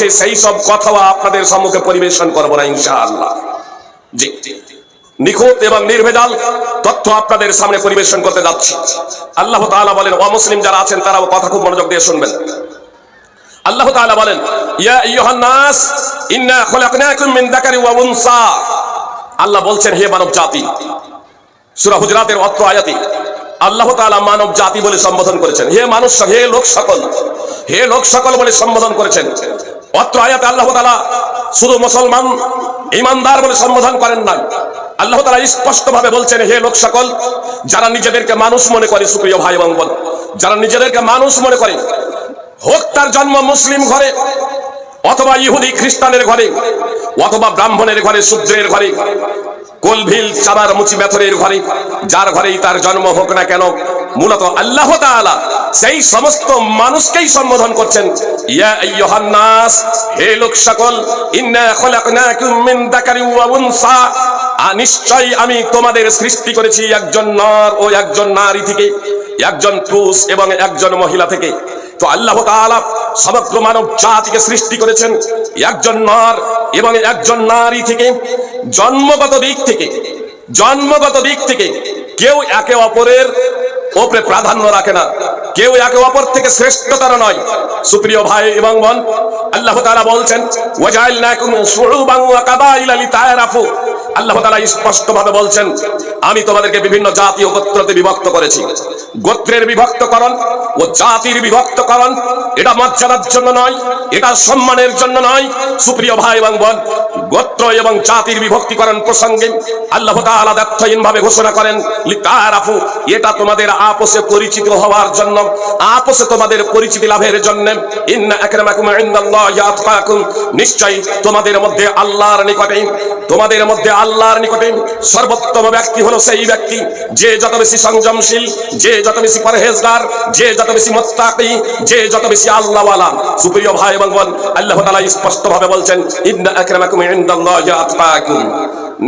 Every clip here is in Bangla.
হচ্ছে সেই সব কথাও আপনাদের সম্মুখে পরিবেশন করব না, ইনশাআল্লাহ। জি। নিখুঁত এবং নির্ভেজাল তথ্য আপনাদের সামনে পরিবেশন করতে যাচ্ছি। আল্লাহ তাআলা বলেন অমুসলিম যারা আছেন, তারাও কথা খুব মনোযোগ দিয়ে শুনবেন। আল্লাহ তাআলা বলেন, ইয়া আইয়ুহান নাস, ইন্না খলাকনাকুম মিন যাকারি ওয়া উনসা। আল্লাহ বলছেন, হে মানব জাতি, সূরা হুজরাতের অত্র আয়াতে। আল্লাহ তাআলা মানব জাতি বলে সম্বোধন করেছেন। হে মানুষ হে লোক সকল, হে লোক সকল বলে সম্বোধন করেছেন। অত্র আয়াতে আল্লাহ তাআলা শুধু মুসলমান ইমানদার বলে সম্বোধন করেন না আল্লাহ তাআলা স্পষ্টভাবে বলছেন, হে লোক সকল, যারা নিজেদেরকে মানুষ মনে করে, সুপ্রিয় ভাই এবং যারা নিজেদেরকে মানুষ মনে করে, হোক তার জন্ম মুসলিম ঘরে অথবা ইহুদি, খ্রিস্টানের ঘরে অথবা ব্রাহ্মণের ঘরে, শূদ্রের ঘরে, কোলভিল, চাবার মুচি মেথরের ঘরে, যার ঘরেই তার জন্ম হোক না কেন মূলত আল্লাহ তাআলা সেই সমস্ত মানুষকেই সম্বোধন করছেন। ইয়া আইয়ুহান হে লোক সকল, ইন্না খলাকনাকুম মিন যাকারি ওয়া উনসা। নিশ্চয় আমি তোমাদের সৃষ্টি করেছি একজন নর ও একজন নারী থেকে, একজন পুরুষ এবং একজন মহিলা থেকে। তো আল্লাহ তাআলা সমগ্র মানব জাতিকে সৃষ্টি করেছেন একজন নর এবং একজন নারী থেকে, জন্মগত দিক থেকে, জন্মগত দিক থেকে কেউ একে অপরের ওপরে প্রাধান্য রাখে না। কেউ একে অপর থেকে শ্রেষ্ঠতর নয়। সুপ্রিয় ভাই এবং বোন, আল্লাহ তাআলা বলছেন ওয়াজাইলনাকুম শুউবান ওয়া কাবাইলা লিতাআরাফু আল্লাহ তাআলা স্পষ্টভাবে বলছেন, আমি তোমাদেরকে বিভিন্ন জাতি ও গোত্রতে বিভক্ত করেছি। গোত্রের বিভক্তকরণ ও জাতির বিভক্তকরণ, এটা মর্যাদার জন্য নয়, এটা সম্মানের জন্য নয়। সুপ্রিয় ভাই এবং বোন গোত্র এবং জাতির বিভক্তিকরণ প্রসঙ্গে আল্লাহ তাআলা দায়িত্বহীন ভাবে ঘোষণা করেন লিতারাফু এটা তোমাদের আপোষে পরিচিত হওয়ার জন্য, আপোষে তোমাদের পরিচিতি লাভের জন্য, ইন্না আকরামাকুম ইনদাল্লাহি আতকাকুম, নিশ্চয়ই তোমাদের মধ্যে আল্লাহর নিকটে, তোমাদের মধ্যে আল্লাহর নিকটে সর্বোত্তম ব্যক্তি হলো সেই ব্যক্তি, যে যত বেশি সংযমশীল, যে যত বেশি পরহেজগার, যে যত বেশি মুত্তাকি, যে যত বেশি আল্লাহওয়ালা। সুপ্রিয় ভাই এবং বোন, আল্লাহ তাআলা স্পষ্ট ভাবে বলছেন, ইন্না আকরামাকুম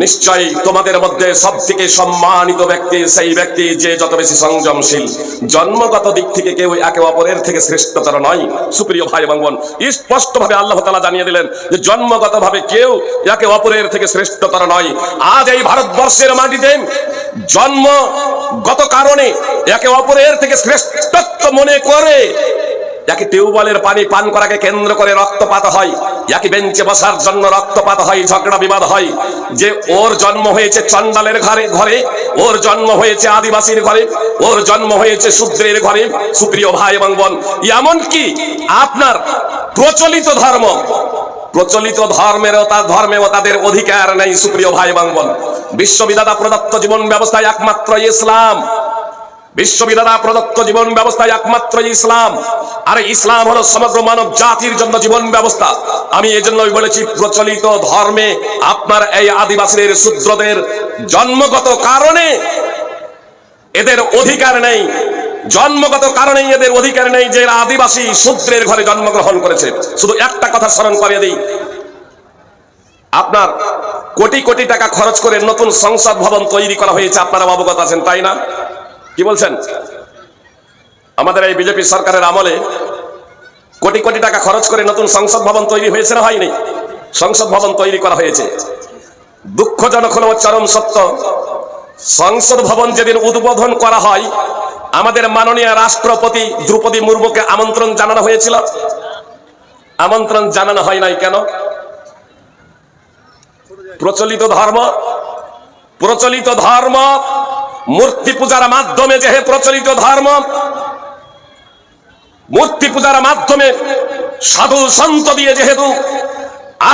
নিশ্চয়ই তোমাদের মধ্যে সব থেকে সম্মানিত ব্যক্তি, সেই ব্যক্তি যে যত বেশি সংযমশীল, জন্মগত দিক থেকে কেউ একে অপরের থেকে শ্রেষ্ঠতর নয়। সুপ্রিয় ভাই এবং বোন স্পষ্ট ভাবে আল্লাহ তাআলা জানিয়ে দিলেন যে জন্মগত ভাবে কেউ একে অপরের থেকে শ্রেষ্ঠতর নয়। আজ এই ভারতবর্ষের মাটিতে জন্মগত কারণে একে অপরের থেকে শ্রেষ্ঠত্ব মনে করে একই টিউবওয়েলের পানি পান করাকে কেন্দ্র করে রক্তপাত হয় একই বেঞ্চে বসার জন্য রক্তপাত হয়, ঝগড়া বিবাদ হয়। যে ওর জন্ম হয়েছে চন্ডালের ঘরে ঘরে, ওর জন্ম হয়েছে আদিবাসীর ঘরে, ওর জন্ম হয়েছে শূদ্রের ঘরে, সুপ্রিয় ভাই এবং বোন, এমনকি আপনার প্রচলিত ধর্ম, প্রচলিত ধর্মেরও তার ধর্মেও তাদের অধিকার নেই, সুপ্রিয় ভাই এবং বোন। বিশ্ববিদাতা প্রদত্ত জীবন ব্যবস্থায় একমাত্র ইসলাম। বিশ্ববিদ্যালয় প্রদত্ত জীবন ব্যবস্থায় একমাত্র ইসলাম। আর ইসলাম হলো সমগ্র মানব জাতির জন্য জীবন ব্যবস্থা। আমি এই জন্যই বলেছি, প্রচলিত ধর্মে আপনার এই আদিবাসীদের শূদ্রদের জন্মগত কারণে এদের অধিকার নেই। জন্মগত কারণেই এদের অধিকার নেই যে আদিবাসী, শূদ্রের ঘরে জন্মগ্রহণ করেছে। শুধু একটা কথা স্মরণ করিয়ে দিই। আপনার কোটি কোটি টাকা খরচ করে নতুন সংসদ ভবন তৈরি করা হয়েছে, আপনারা অবগত আছেন, তাই না? কি বলছেন? আমাদের এই বিজেপি সরকারের আমলে কোটি কোটি টাকা খরচ করে নতুন সংসদ ভবন তৈরি হয়েছে না হয়নি? সংসদ ভবন তৈরি করা হয়েছে। দুঃখজনক হলো চরম সত্য। সংসদ ভবন যেদিন উদ্বোধন করা হয়, আমাদের মাননীয় রাষ্ট্রপতি দ্রৌপদী মুর্মুকে আমন্ত্রণ জানানো হয়েছিল। আমন্ত্রণ জানানো হয় নাই কেন? প্রচলিত ধর্ম প্রচলিত ধর্ম মূর্তি পূজার মাধ্যমে যে প্রচলিত ধর্ম, মূর্তি পূজার মাধ্যমে সাধু সন্ত দিয়ে যেহেতু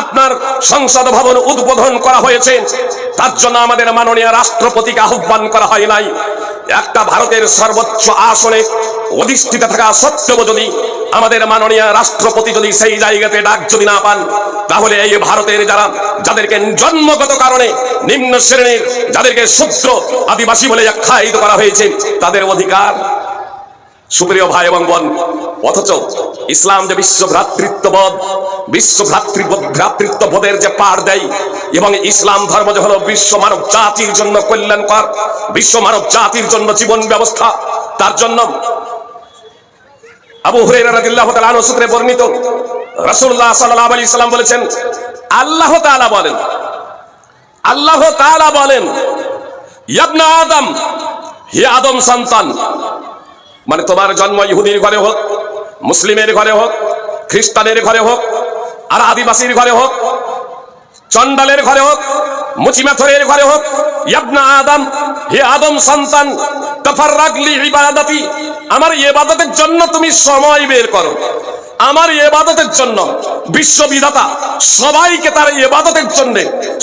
আপনার সংসদ ভবন উদ্বোধন করা হয়েছে, তার জন্য আমাদের মাননীয় রাষ্ট্রপতিকে আহ্বান করা হয় নাই। একটা ভারতের সর্বোচ্চ আসনে অধিষ্ঠিত থাকা সত্ত্বেও যদি আমাদের মাননীয় রাষ্ট্রপতি যদি সেই জায়গাতে ডাক যদি না পান, তাহলে এই ভারতের যারা, যাদেরকে জন্মগত কারণে নিম্ন শ্রেণির, যাদেরকে শূদ্র আদিবাসী বলে আখ্যায়িত করা হয়েছে, তাদের অধিকার। সুপ্রিয় ভাই এবং বোন, অথচ ইসলাম যে বিশ্ব ভ্রাতৃত্ববোধ বিশ্ব ভ্রাতৃত্ববোধের যে পার দেয়, এবং ইসলাম ধর্ম যে হলো বিশ্ব মানব জাতির জন্য কল্যাণকর বিশ্ব মানব জাতির জন্য জীবন ব্যবস্থা, তার জন্য আবু হুরায়রা রাদিয়াল্লাহু তাআলা আনহু সূত্রে বর্ণিত, রাসূলুল্লাহ সাল্লাল্লাহু আলাইহি সাল্লাম বলেছেন, আল্লাহ তাআলা বলেন, আল্লাহ তাআলা বলেন, ইয়াবনা আদম, হে আদম সন্তান মানে তোমার জন্ম ইহুদির ঘরে হোক, মুসলিমের ঘরে হোক, খ্রিস্টানের ঘরে হোক, আর আদিবাসীর ঘরে হোক চন্ডালের ঘরে হোক, মুচিমাথরের ঘরে হোক, ইয়াবনা আদম, হে আদম সন্তান তাফাররাগলি ইবাদাতি আমার ইবাদতের জন্য তুমি সময় বের করো। আমার ইবাদতের জন্য বিশ্ববিধাতা সবাইকে তার ইবাদতের জন্য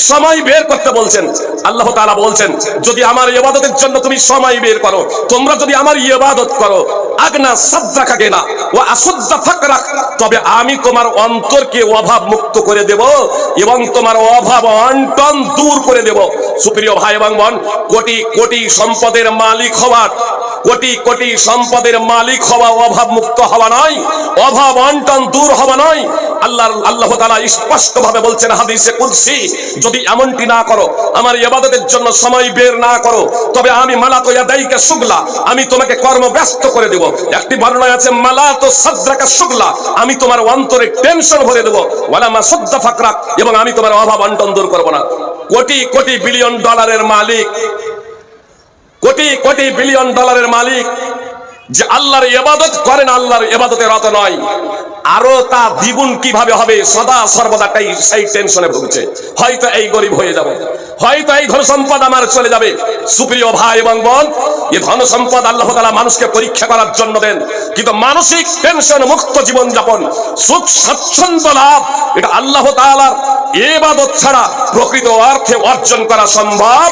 সময় বের করতে বলছেন। আল্লাহ তাআলা বলছেন, যদি আমার ইবাদতের জন্য তুমি সময় বের করো, তোমরা যদি আমার ইবাদত করো, আগনা সাদ্দাকাকে না ও আসুদ্দা ফাকরাক, তবে আমি তোমার অন্তরকে অভাব মুক্ত করে দেব এবং তোমার অভাব অন্টন দূর করে দেব। সুপ্রিয় ভাই এবং বোন, কোটি কোটি সম্পদের মালিক হওয়ার কোটি কোটি সম্পদের মালিক হওয়া অভাব মুক্ত হওয়া নয়, অভাব অন্টন দূর হওয়া নয়। আল্লাহ আল্লাহ তালা স্পষ্ট ভাবে বলছেন হাদিসে কুদসি, যদি এমনটি না করো, আমার ইবাদতের জন্য সময় বের না করো, তবে আমি মালাতো ইয়াদাইকা সুগলা আমি তোমাকে কর্মব্যস্ত করে দেব। একটি বর্ণনা আছে, মালাতো সাদরাকা সুগলা আমি তোমার অন্তরে টেনশন ভরে দেব। ওয়ালা মা সুদ্দা ফাকরাক, এবং আমি তোমার অভাব অন্টন দূর করব না। কোটি কোটি বিলিয়ন ডলারের মালিক কোটি কোটি বিলিয়ন ডলারের মালিক যে আল্লাহর ইবাদত করেন আল্লাহর ইবাদতের রত নয়। আরও তা দ্বিগুণ কীভাবে হবে সদা সর্বদাটাই সেই টেনশনে ভুগছে। হয়তো এই গরিব হয়ে যাব। হয়তো এই ধন সম্পদ আমার চলে যাবে। সুপ্রিয় ভাই এবং বোন, এই ধন সম্পদ আল্লাহ তাআলা মানুষকে পরীক্ষা করার জন্য দেন। কিন্তু মানসিক টেনশন মুক্ত জীবন যাপন, সুখ, স্বাচ্ছন্দ্য লাভ, এটা আল্লাহ তাআলার ইবাদত ছাড়া প্রকৃত অর্থে অর্জন করা সম্ভব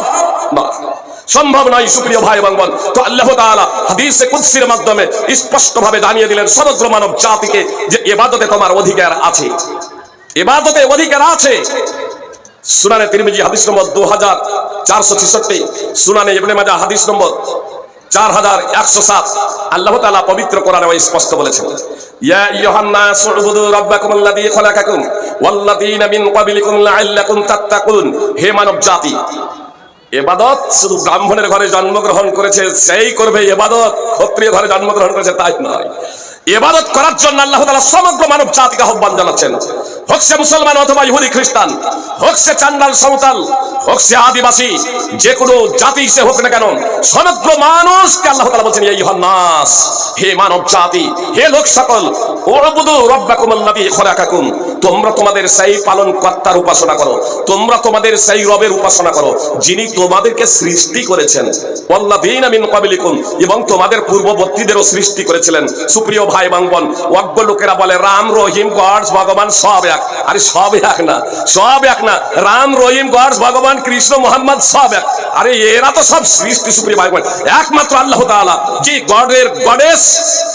না। সম্ভব নয়, সুপ্রিয় ভাই এবং বোন। তো আল্লাহ তাআলা হাদিসে কুদসির মাধ্যমে স্পষ্ট ভাবে জানিয়ে দিলেন, সমগ্র মানব জাতিকে যে ইবাদতে তোমার অধিকার আছে। ইবাদতে অধিকার আছে। সুনানে তিরমিজি হাদিস নম্বর দু হাজার চারশো ছেষট্টি, সুনানে ইবনে মাজা হাদিস নম্বর চার হাজার একশো সাত। আল্লাহ তাআলা পবিত্র কোরআনে স্পষ্ট বলেছেন, ইয়া আইয়ুহান নাস উবুদু রাব্বাকুম আল্লাযী খলাকাকুম, ওয়াল্লাযীনা মিন ক্বাবলিকুম লাআল্লাকুম তাত্তাকুন। হে মানব জাতি এবাদত, শুধু ব্রাহ্মণের ঘরে জন্মগ্রহণ করেছে, সেই করবে এবাদত, ক্ষত্রিয় ঘরে জন্মগ্রহণ করেছে, তাই নয়। এবাদত করার জন্য আল্লাহ তাআলা সমগ্র মানব জাতিকে আহ্বান জানাচ্ছেন। হোক সে মুসলমান অথবা ইহুদি খ্রিস্টান, হোক সে চান্ডাল সাঁওতাল হোক সে আদিবাসী, যে কোনো জাতি সে হোক না কেন, সমগ্র মানুষকে আল্লাহ তাআলা বলছেন এই নাস হে মানব জাতি, হে লোক সকল ওরবুদু রব্বাকুম আল্লাযী খলাকাকুম, তোমরা তোমাদের সেই পালন কর্তার উপাসনা করো, তোমরা তোমাদের সেই রবের উপাসনা করো, যিনি তোমাদেরকে সৃষ্টি করেছেন। ওয়াল্লাযীনা মিন ক্বাবলিকুম, এবং তোমাদের পূর্ববর্তীদেরও সৃষ্টি করেছিলেন। সুপ্রিয় ভাই বোন অজ্ঞ লোকেরা বলে রাম রহিম গডস ভগবান সব এক। আরে সব এক না, সব এক না। রাম, রহিম গডস ভগবান, কৃষ্ণ, মোহাম্মদ, সব এক। আরে এরা তো সব সৃষ্টি সুপ্রিয় ভাই বোন। একমাত্র আল্লাহ তাআলা যে গডের গডেস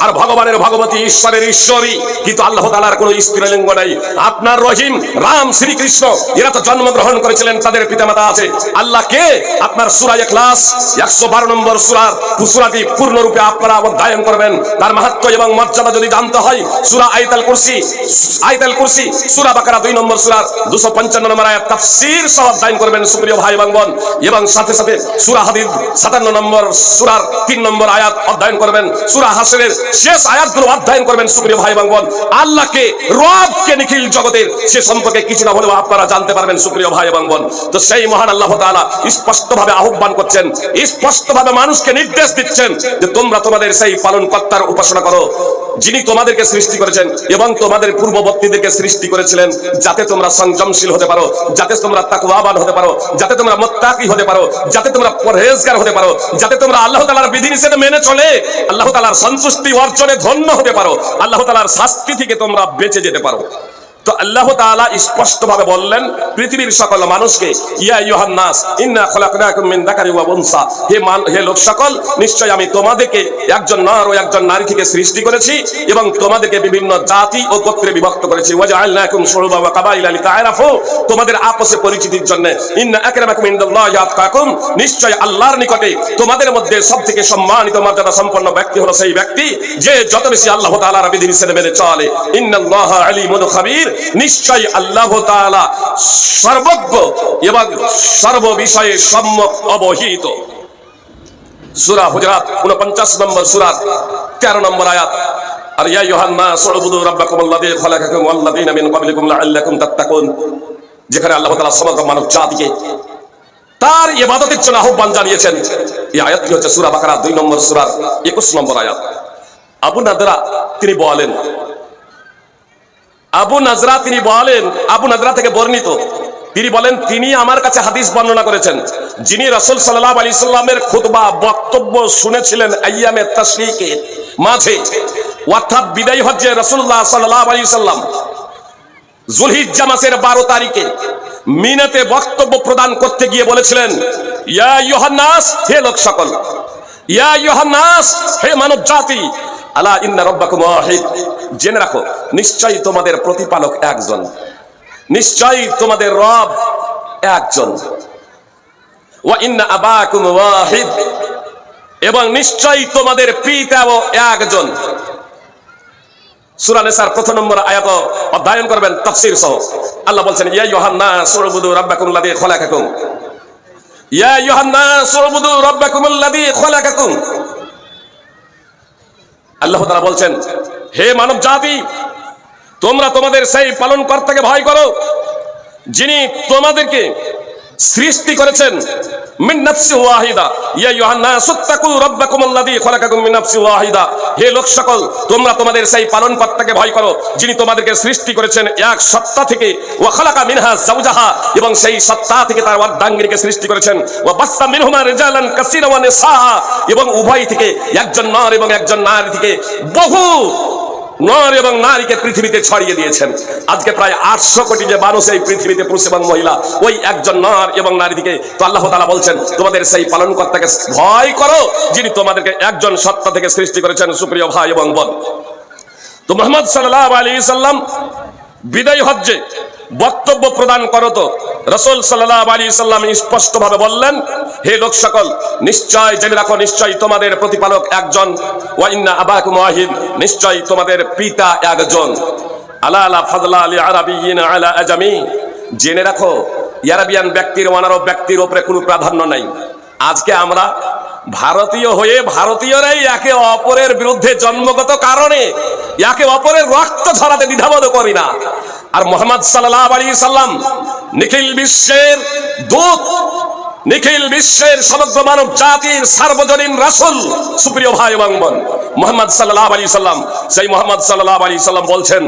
আর ভগবানের ভগবতী ঈশ্বরের ঈশ্বরী। কিন্তু আল্লাহ তাআলার কোনো স্ত্রীলিঙ্গ নাই। আপনার রহিম, রাম, শ্রীকৃষ্ণ, এরা তো জন্মগ্রহণ করেছিলেন, তাদের পিতামাতা আছে। আল্লাহ কে? আপনার সুরা সূরা ইখলাস 112 নম্বর সূরার সূরাটি পূর্ণরূপে আপনারা অধ্যয়ন করবেন। তার মাহাত্ম্য এবং মর্যাদা যদি জানতে হয়, সূরা আয়াতুল কুরসি আয়াতুল কুরসি, সূরা বাকারা 2 নম্বর সূরার 255 নম্বর আয়াত। তাফসীর সহ করবেন সুপ্রিয় ভাই এবং বোন। এবং সাথে সাথে সূরা হাদিদ 57 নম্বর সূরার 3 নম্বর আয়াত অধ্যয়ন করবেন। সূরা শেষ আয়াতগুলো অধ্যয়ন করবেন সুপ্রিয় ভাই এবং বোন। আল্লাহকে, রবকে নিখিল জগতের সে সম্পর্কে কিছু না হলেও আপনারা জানতে পারবেন সুপ্রিয় ভাই এবং বোন। তো সেই মহান আল্লাহ তাআলা স্পষ্টভাবে আহ্বান করছেন, স্পষ্টভাবে মানুষকে নির্দেশ দিচ্ছেন যে তোমরা তোমাদের সেই পালন কর্তার উপাসনা করো। যিনি তোমাদেরকে সৃষ্টি করেছেন এবং তোমাদের পূর্ববর্তীদেরকে সৃষ্টি করেছিলেন, যাতে তোমরা সংযমশীল হতে পারো, যাতে তোমরা তাকুয়াবান হতে পারো, যাতে তোমরা মোত্তাকি হতে পারো, যাতে তোমরা পরহেজগার হতে পারো, যাতে তোমরা আল্লাহ তালার বিধিনিষেধ মেনে চলে। আল্লাহ তালার সন্তুষ্টি অর্জনে ধন্য হতে পারো। আল্লাহ তালার শাস্তি থেকে তোমরা বেঁচে যেতে পারো। তো আল্লাহ তাআলা স্পষ্ট ভাবে বললেন, পৃথিবীর সকল মানুষকে, ইয়া ইউহান নাস ইন্না খলাকনাকুম মিন যাকারি ওয়া উনসা। হে মান, হে লোক সকল নিশ্চয় আমি তোমাদেরকে একজন নর ও একজন নারী থেকে সৃষ্টি করেছি এবং তোমাদেরকে বিভিন্ন জাতি ও গোত্রে বিভক্ত করেছি। ওয়া জাআলনাকুম শুরুবা ওয়া কাবাইলা লিতাআরাফু। তোমাদের আপসে পরিচিতির জন্য, ইন্না আকরামাকুম ইনদাল্লাহি আতকাকুম। নিশ্চয় আল্লাহর নিকটে তোমাদের মধ্যে সবথেকে সম্মানিত মর্যাদা সম্পন্ন ব্যক্তি হলো সেই ব্যক্তি, যে যত বেশি আল্লাহ তাআলার বিধিনিষেধ মেনে চলে। ইন্নাল্লাহা আলিমুন খাবীর। নিশ্চয় আল্লাহ সর্বজ্ঞ এবং সর্ব বিষয়ে সম্যক অবহিত। সূরা হুজরাত 49 নম্বর সূরা 13 নম্বর আয়াত। আর ইয়া আইয়ুহান নাস উবুদু রাব্বাকুম আল্লাযী খালাকাকুম ওয়াল্লাযীনা মিন ক্বাবলিকুম লাআল্লাকুম তাত্তাকুন। যেখানে আল্লাহ তাআলা সমগ্র মানব জাতিকে তার ইবাদতের জন্য আহ্বান জানিয়েছেন। এই আয়াতটি হচ্ছে সূরা বাকারা দুই নম্বর সূরার 21 নম্বর আয়াত। আবু নাদরা তিনি বলেন আবু নাজরা তিনি বলেন, আবু নাজরা থেকে বর্ণিত। তিনি বলেন, তিনি আমার কাছে হাদিস বর্ণনা করেছেন। যিনি রাসূল সাল্লাহ আলাইহি সাল্লামের খুতবা, বক্তব্য শুনেছিলেন আইয়ামে তাশরিকে মাঝে। অর্থাৎ বিদায় হজ্জে রসুল্লাহ সাল্লাহ আলাইহি সাল্লাম জুলহিজ্জা মাসের বারো তারিখে মিনাতে বক্তব্য প্রদান করতে গিয়ে বলেছিলেন, ইয়া ইয়োহান্নাস হে লোক সকল, ইয়া ইয়োহান্নাস হে মানব জাতি আলা ইন্না রব্বাকুম ওয়াহিদ। জেনে রাখো, নিশ্চয়ই তোমাদের প্রতিপালক একজন। নিশ্চয়ই তোমাদের রব একজন। এবং নিশ্চয়ই তোমাদের পিতাও একজন। সূরা নিসার প্রথম নম্বর আয়াত অধ্যয়ন করবেন, তাফসীর সহ। আল্লাহ বলছেন, ইয়া ইউহান্নাস উবুদু রাব্বাকুম আল্লাযী খলাকাকুম। ইয়া ইউহান্নাস উবুদু রাব্বাকুম আল্লাযী খলাকাকুম। আল্লাহ তাআলা বলছেন হে মানব জাতি, তোমরা তোমাদের সেই পালন কর্তাকে ভয় করো, যিনি তোমাদেরকে সৃষ্টি করেছেন। ওয়াহিদা ওয়াহিদা। হে লোক সকল, তোমরা তোমাদের সেই পালনকর্তাকে ভয় করো, যিনি তোমাদেরকে সৃষ্টি করেছেন এক সত্তা থেকে। মিনহা এবং সেই সত্তা থেকে তার সৃষ্টি করেছেন। এবং উভয় থেকে একজন নর এবং একজন নারী থেকে বহু নর এবং নারীকে পৃথিবীতে ছড়িয়ে দিয়েছেন। আজকে প্রায় আটশো কোটি যে মানুষ এই পৃথিবীতে পুরুষ এবং মহিলা, ওই একজন নর এবং নারী দিকে তো আল্লাহ তালা বলছেন, তোমাদের সেই পালনকর্তাকে ভয় করো, যিনি তোমাদেরকে একজন সত্তা থেকে সৃষ্টি করেছেন, সুপ্রিয় ভাই এবং বোন। তো মোহাম্মদ সাল্লাহ আলী সাল্লাম বিদায় হজ্জে বক্তব্য প্রদান করো তো। রসুল সাল্লাহ আলী সাল্লাম স্পষ্টভাবে বললেন, হে লোক সকল, নিশ্চয় জেনে রাখো, নিশ্চয় তোমাদের প্রতিপালক একজন। ওয়াইন্না আবাক ওয়াহিদ, নিশ্চয় তোমাদের পিতা একজন। আলা আলা ফাদলা আলী আরাবিয়িন আলা আজামি। জেনে রাখো, ইয়ারাবিয়ান ব্যক্তির, অনারব ব্যক্তির উপরে কোনো প্রাধান্য নাই। আজকে আমরা ভারতীয় হয়ে ভারতীয়রাই একে অপরের বিরুদ্ধে জন্মগত কারণে, একে অপরের রক্ত ঝরাতে দ্বিধাবোধ করি না। আর মোহাম্মদ সাল্লাহ আলী সাল্লাম নিখিল বিশ্বের দূত নিখিল বিশ্বের সমগ্র মানব জাতির সার্বজনীন রাসুল, সুপ্রিয় ভাই এবং বোন, মোহাম্মদ সাল্লাহ আলী সাল্লাম। সেই মোহাম্মদ সাল্লাহ আলী সাল্লাম বলছেন,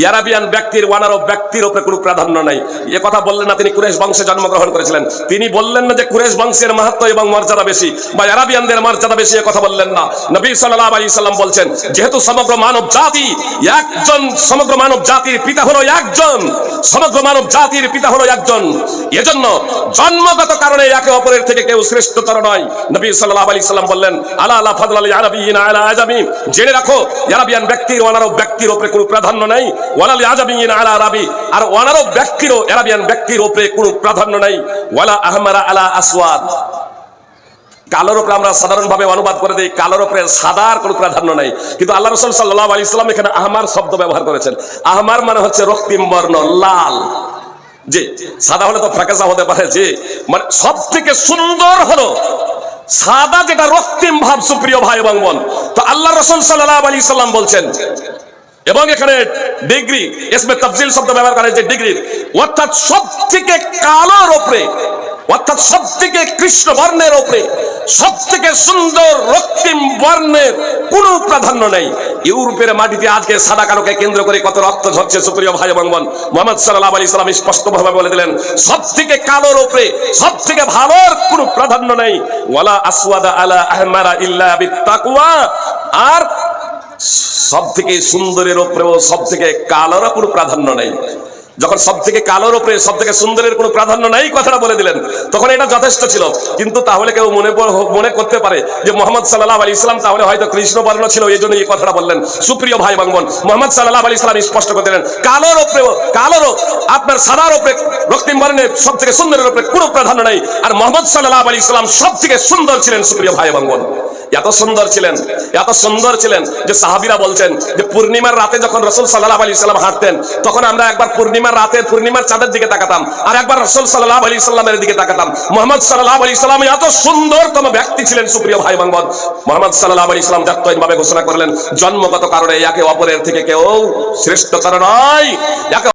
ইয়ারাবিয়ান ব্যক্তির ওয়ানারব ব্যক্তির উপরে কোনো প্রাধান্য নাই। এ কথা বললেন না তিনি কুরেশ বংশে জন্মগ্রহণ করেছিলেন। তিনি বললেন না যে কুরেশ বংশের মাহাত্ম এবং মর্যাদা বেশি বা আরাবিয়ানদের মর্যাদা বেশি, এ কথা বললেন না। নবী সাল্লাহ আলী সাল্লাম বলছেন, যেহেতু সমগ্র মানব জাতি একজন, সমগ্র মানব জাতির পিতা হলো একজন, সমগ্র মানব জাতির পিতা হলো একজন, এজন্য জন্মগত কারণে একে অপরের থেকে কেউ শ্রেষ্ঠতর নয়। নবী সাল্লাল্লাহু আলাইহি সাল্লাম বললেন, আলা আলা ফাদল আলী আরবিয়িন আলা আজামি জেনে রাখো আরবিয়ান ব্যক্তির অনারব ব্যক্তির উপরে কোনো প্রাধান্য নাই। ওয়ালা আলী আজামিয়িন আলা আরবি আর অনারব ব্যক্তিরও আরবিয়ান ব্যক্তির উপরে কোনো প্রাধান্য নাই। ওয়ালা আহমারা আলা আসওয়াদ? কালোর উপরে আমরা সাধারণভাবে অনুবাদ করে দিই, কালোর উপরে সাদার কোনো প্রাধান্য নাই। কিন্তু আল্লাহ রসুল সাল্লাহ আলি ইসলাম এখানে আহমার শব্দ ব্যবহার করেছেন। আহমার মানে হচ্ছে রক্তিম বর্ণ, লাল। যে সাদা হলে তো ফ্যাকাসা হতে পারে, যে মানে সব থেকে সুন্দর হলো সাদা যেটা রক্তিম ভাব, সুপ্রিয় ভাই এবং বোন। তো আল্লাহ রসুল সাল্লাহ আলী সাল্লাম বলছেন, এবং এখানে ডিগ্রি এসমে তফজিল শব্দ ব্যবহার করা হয়েছে, ডিগ্রির। অর্থাৎ সব থেকে কালোর ওপরে অর্থাৎ সব থেকে কৃষ্ণ বর্ণের ওপরে সব থেকে সুন্দর রক্তিম বর্ণের কোনো প্রাধান্য নেই। ইউরোপের মাটিতে আজকে সাদা কালোকে কেন্দ্র করে কত রক্ত ঝরছে সুপ্রিয় ভাই এবং বোন মোহাম্মদ সাল্লাহ আলী সাল্লাম স্পষ্টভাবে বলে দিলেন সব থেকে কালোর ওপরে সব থেকে ভালোর কোনো প্রাধান্য নেই। ওয়ালা আসওয়াদা আলা আহমারা ইল্লা আর সব থেকে সুন্দরের ওপরেও সব থেকে কালোর কোনো প্রাধান্য নেই। যখন সব থেকে কালোর ওপরে সব থেকে সুন্দরের কোনো প্রাধান্য নাই কথাটা বলে দিলেন, তখন এটা যথেষ্ট ছিল। কিন্তু তাহলে কেউ মনে মনে করতে পারে যে মোহাম্মদ সাল্লাহ আলী ইসলাম তাহলে হয়তো কৃষ্ণ বর্ণ ছিল, এই জন্য এই কথাটা বললেন। সুপ্রিয় ভাই বাংবন মোহাম্মদ সাল্লাহ আলী ইসলাম স্পষ্ট করে দিলেন, কালোর ওপরেও কালোরও আপনার সাদার ওপরে রক্তিম বর্ণের সব থেকে সুন্দরের ওপরে কোনো প্রাধান্য নাই। আর মোহাম্মদ সাল্লাহ আলী ইসলাম সব থেকে সুন্দর ছিলেন, সুপ্রিয় ভাই বাংবন এত সুন্দর ছিলেন, এত সুন্দর ছিলেন যে সাহাবিরা বলছেন যে পূর্ণিমার রাতে যখন রসুল সাল্লাহ আলী সাল্লাম হাঁটতেন, তখন আমরা একবার পূর্ণিমার রাতে পূর্ণিমার চাঁদের দিকে তাকাতাম আর একবার রসুল সাল্লাহ আলী সাল্লামের দিকে তাকাতাম। মোহাম্মদ সাল্লাহ আলী সাল্লাম এত সুন্দরতম ব্যক্তি ছিলেন, সুপ্রিয় ভাই মোহাম্মদ মোহাম্মদ সাল্লাহ আলী সাল্লাম ভাবে ঘোষণা করলেন, জন্মগত কারণে একে অপরের থেকে কেউ শ্রেষ্ঠতর নয়, একে